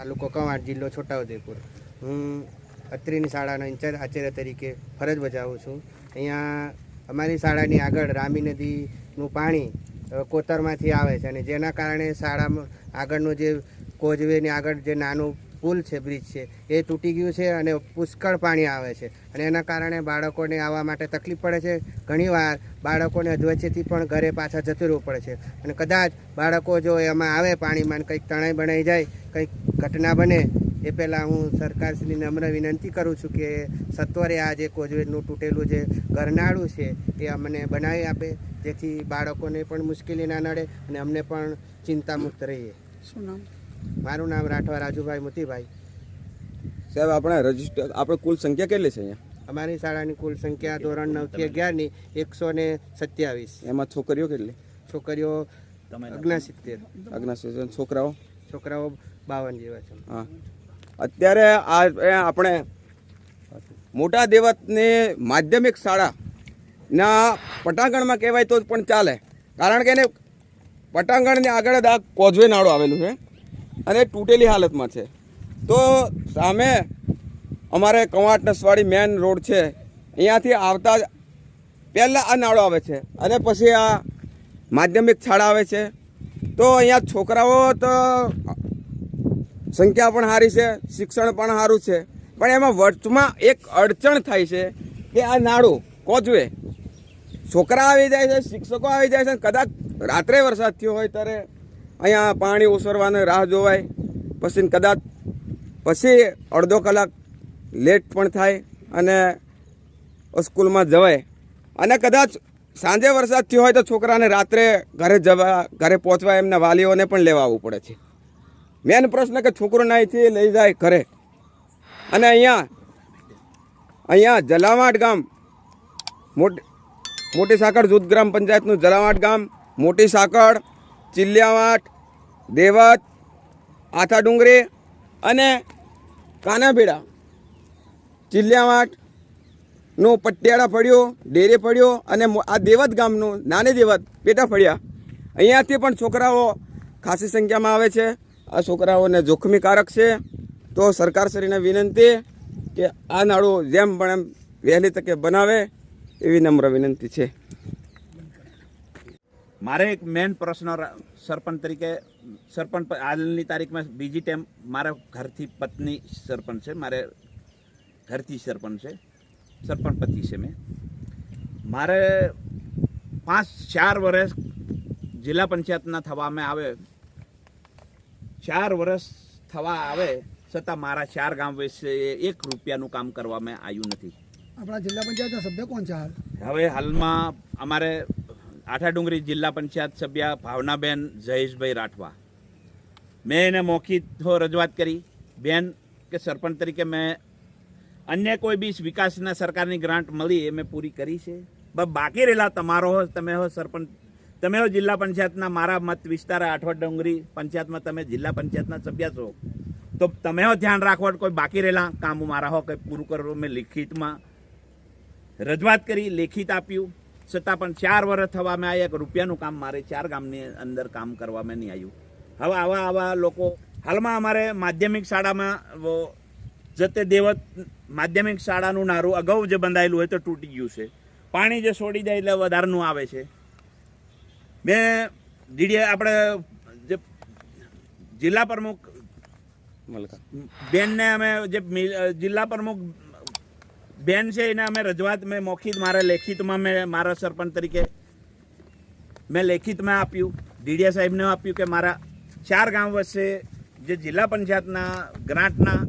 તાલુકો કવાંટ જિલ્લો છોટાઉદેપુર. હું અત્રીની શાળાનો ઇન્ચાર્જ આચાર્ય તરીકે ફરજ બજાવું છું. અહીંયા અમારી શાળાની આગળ રામી નદીનું પાણી કોતરમાંથી આવે છે અને જેના કારણે શાળામાં આગળનું જે કોજવેની આગળ જે નાનું પુલ છે બ્રિજ છે, એ તૂટી ગયું છે અને પુષ્કળ પાણી આવે છે. અને એના કારણે બાળકોને આવવા માટે તકલીફ પડે છે. ઘણીવાર બાળકોને અધવચ્ચેથી પણ ઘરે પાછા જતું રહેવું પડે છે. અને કદાચ બાળકો જો એમાં આવે પાણીમાં કંઈક તણાઈ બનાઈ જાય, કંઈક ઘટના બને, એ પહેલાં હું સરકારશ્રીને નમ્ર વિનંતી કરું છું કે સત્વરે આ જે કોજવેજનું તૂટેલું જે ગરનાળું છે, એ અમને બનાવી આપે, જેથી બાળકોને પણ મુશ્કેલી ના નડે અને અમને પણ ચિંતામુક્ત રહીએ. શું નામ? મારું નામ રાઠવા રાજુભાઈ મોતીભાઈ. સાહેબ આપણે રજિસ્ટર આપણે કુલ સંખ્યા કેટલી છે અહીંયા? અમારી શાળાની કુલ સંખ્યા ધોરણ નવથી અગિયારની એકસો ને સત્યાવીસ. એમાં છોકરીઓ કેટલી? છોકરીઓ અગ્નાસિત્તેર અગ્નાસિત્તેર છોકરાઓ? છોકરાઓ બાવન જેવા છે. હા. અત્યારે આ આપણે મોટા દેવતની માધ્યમિક શાળાના પટાંગણમાં કહેવાય તો જ પણ ચાલે. કારણ કે એને પટાંગણની આગળ જ આ કોઝવે નાળો આવેલું છે. અને તૂટેલી હાલતમાં છે. તો સામે અમારે કવાંટ નસવાડી મેન રોડ છે. અહીંયાથી આવતા જ પહેલાં આ નાળો આવે છે અને પછી આ માધ્યમિક શાળા આવે છે. તો અહીંયા છોકરાઓ તો સંખ્યા પણ સારી છે, શિક્ષણ પણ સારું છે. પણ એમાં વચમાં એક અડચણ થાય છે કે આ નાળું કોચવે છોકરા આવી જાય છે, શિક્ષકો આવી જાય છે કદાચ રાત્રે વરસાદ થયો હોય ત્યારે અહીંયા પાણી ઓસરવાની રાહ જોવાય. પછી કદાચ પછી અડધો કલાક લેટ પણ થાય અને સ્કૂલમાં જવાય. અને કદાચ સાંજે વરસાદ થયો હોય તો છોકરાને રાત્રે ઘરે જવા, ઘરે પહોંચવા એમના વાલીઓને પણ લેવા આવવું પડે છે. મેન પ્રશ્ન કે છોકરો અહીંથી લઈ જાય ઘરે. અને અહીંયા અહીંયા જલાવાટ ગામ, મોટી મોટી સાંકળ જૂથ ગ્રામ પંચાયતનું જલાવાટ ગામ, મોટી સાંકળ ચિલ્યાવાટ દેવત આથા ડુંગરી અને કાનાભેડા. ચિલ્લિયાવાટનું પટિયાળા ફળ્યો, ડેરે ફળ્યો અને આ દેવત ગામનું નાની દેવત પેટા ફળ્યા. અહીંયાથી પણ છોકરાઓ ખાસી સંખ્યામાં આવે છે. આ છોકરાઓને જોખમીકારક છે. તો સરકારશ્રીને વિનંતી કે આ નાળું જેમ પણ એમ વહેલી તકે બનાવે એવી નમ્ર વિનંતી છે. મારે એક મેન પ્રશ્ન સરપંચ તરીકે સરપંચ હાલની તારીખમાં બીજી ટાઈમ મારા ઘરથી પત્ની સરપંચ છે મારે ઘરથી સરપંચ છે સરપંચ પતિ છે મેં. મારે પાંચ ચાર વર્ષ જિલ્લા પંચાયતના થવામાં આવે ચાર વર્ષ થવા આવે છતાં મારા ચાર ગામ વિશે એક રૂપિયાનું કામ કરવામાં આવ્યું નથી. આપણા જિલ્લા પંચાયતના સભ્ય કોણ છે હાલ? હવે હાલમાં અમારે આઠા ડુંગરી જિલ્લા પંચાયત સભ્ય ભાવનાબેન જયેશભાઈ રાઠવા. મેં એને મૌખિક રજૂઆત કરી. બેન કે સરપંચ તરીકે મેં અન્ય કોઈ બી વિકાસના સરકારની ગ્રાન્ટ મળી એ મેં પૂરી કરી છે. બસ બાકી રહેલા તમારો હો, તમે હો સરપંચ, તમે હો જિલ્લા પંચાયતના મારા મત વિસ્તાર આઠવા ડુંગરી પંચાયતમાં તમે જિલ્લા પંચાયતના સભ્ય છો. તો તમે હો ધ્યાન રાખવા કોઈ બાકી રહેલા કામ મારા હો કંઈ પૂરું કરો મેં લિખિતમાં રજૂઆત કરી, લેખિત આપ્યું. છતાં પણ ચાર વર્ષ થવામાં આવ્યા કે રૂપિયાનું કામ મારે ચાર ગામની અંદર કામ કરવામાં નહીં આવ્યું. હવે આવા આવા લોકો હાલમાં અમારે માધ્યમિક શાળામાં જતે દેવત માધ્યમિક શાળાનું નારું અગાઉ જે બંધાયેલું હોય તો તૂટી ગયું છે. પાણી જે છોડી જાય એટલે વધારનું આવે છે. મેં ડીડીએ આપણે જે જિલ્લા પ્રમુખ બેનને અમે જે મિ- જિલ્લા પ્રમુખ બેન છે એને અમે રજૂઆત મેં મૌખિક મારા લેખિતમાં મેં મારા સરપંચ તરીકે મેં લેખિતમાં આપ્યું. ડીડીયા સાહેબને આપ્યું કે મારા ચાર ગામ વચ્ચે જે જિલ્લા પંચાયતના ગ્રાન્ટના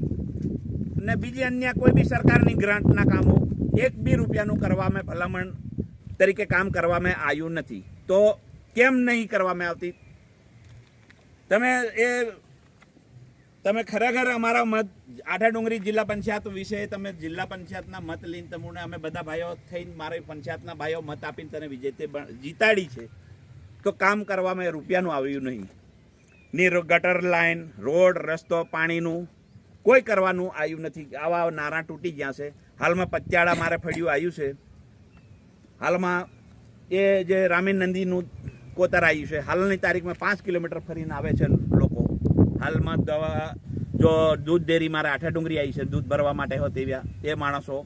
ને બીજી અન્ય કોઈ બી સરકારની ગ્રાન્ટના કામો એક બી રૂપિયાનું કરવામાં ભલામણ તરીકે કામ કરવામાં આવ્યું નથી. તો કેમ નહીં કરવામાં આવતી? તમે એ તમે ખરેખર અમારા મત, આઠા ડુંગરી જિલ્લા પંચાયત વિશે તમે જિલ્લા પંચાયતના મત લઈને તમને અમે બધા ભાઈઓ થઈને મારી પંચાયતના ભાઈઓ મત આપીને તને વિજેતે જીતાડી છે. તો કામ કરવામાં રૂપિયાનું આવ્યું નહીં. ની ગટર લાઈન, રોડ, રસ્તો, પાણીનું કોઈ કરવાનું આવ્યું નથી. આવા નારા તૂટી ગયા છે. હાલમાં પત્યાળા મારે ફળ્યું આવ્યું છે. હાલમાં એ જે રામીન નંદીનું કોતર આવ્યું છે, હાલની તારીખમાં પાંચ કિલોમીટર ફરીને આવે છે હાલમાં દવા જો દૂધ ડેરી મારે આઠા ડુંગરી આવી છે દૂધ ભરવા માટે હોત એ માણસો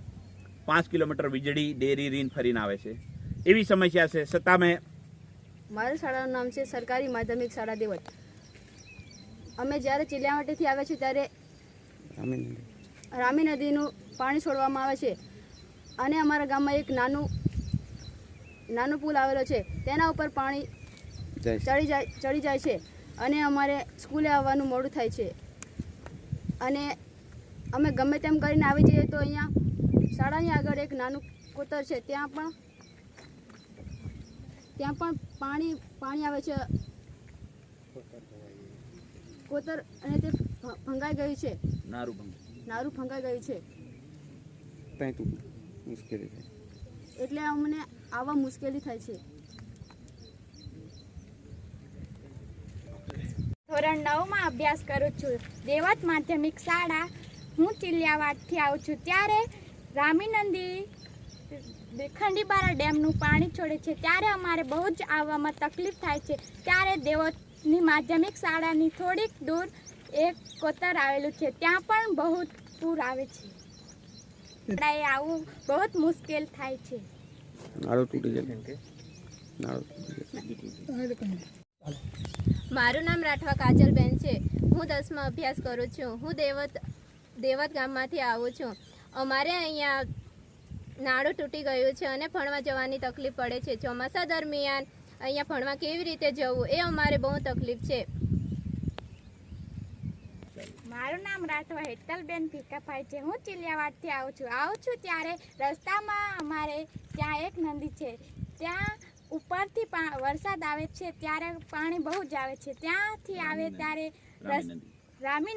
પાંચ કિલોમીટર વીજળી ડેરી રીન ફરીને આવે છે. એવી સમસ્યા છે. છતાં મેં મારી શાળાનું નામ છે સરકારી માધ્યમિક શાળા દેવત અમે જ્યારે ચિલિયાવાટીથી આવ્યા છીએ ત્યારે રામી નદીનું પાણી છોડવામાં આવે છે. અને અમારા ગામમાં એક નાનું નાનું પુલ આવેલો છે. તેના ઉપર પાણી ચડી જાય ચડી જાય છે. અને અમારે સ્કૂલે આવવાનું મોડું થાય છે. અને અમે ગમે તેમ કરીને આવી જઈએ તો અહીંયા શાળાની આગળ એક નાનું કોતર છે ત્યાં પણ ત્યાં પણ પાણી પાણી આવે છે. કોતર અને તે ભંગાઈ ગયું છે. નારું નારું ભંગાઈ ગયું છે. મુશ્કેલી એટલે અમને આવવા મુશ્કેલી થાય છે. ધોરણ નવમાં અભ્યાસ કરું છું. દેવત માધ્યમિક શાળા. હું ચિલિયાવાડથી આવું છું. ત્યારે રામીનંદી ખંડીબારા ડેમનું પાણી છોડે છે. ત્યારે અમારે બહુ જ આવવામાં તકલીફ થાય છે. ત્યારે દેવતની માધ્યમિક શાળાની થોડીક દૂર એક કોતર આવેલું છે. ત્યાં પણ બહુ પૂર આવે છે. શાળાએ આવવું બહુ જ મુશ્કેલ થાય છે. નાળો તૂટી જાય નાળું મારું નામ રાઠવા કાજલબેન છે. હું દસમાં અભ્યાસ કરું છું. હું દેવત દેવત ગામમાંથી આવું છું. અમારે અહીંયા નાળું તૂટી ગયું છે અને ભણવા જવાની તકલીફ પડે છે. ચોમાસા દરમિયાન અહીંયા ભણવા કેવી રીતે જવું એ અમારે બહુ તકલીફ છે. મારું નામ રાઠવા હેતલબેન ભીકાભાઈ છે. હું ચિલિયાવાડથી આવું છું. આવું છું ત્યારે રસ્તામાં અમારે ત્યાં એક નદી છે. ત્યાં ઉપરથી વરસાદ આવે છે ત્યારે પાણી બહુ જ આવે છે. ત્યાંથી આવે ત્યારે રસ- રામી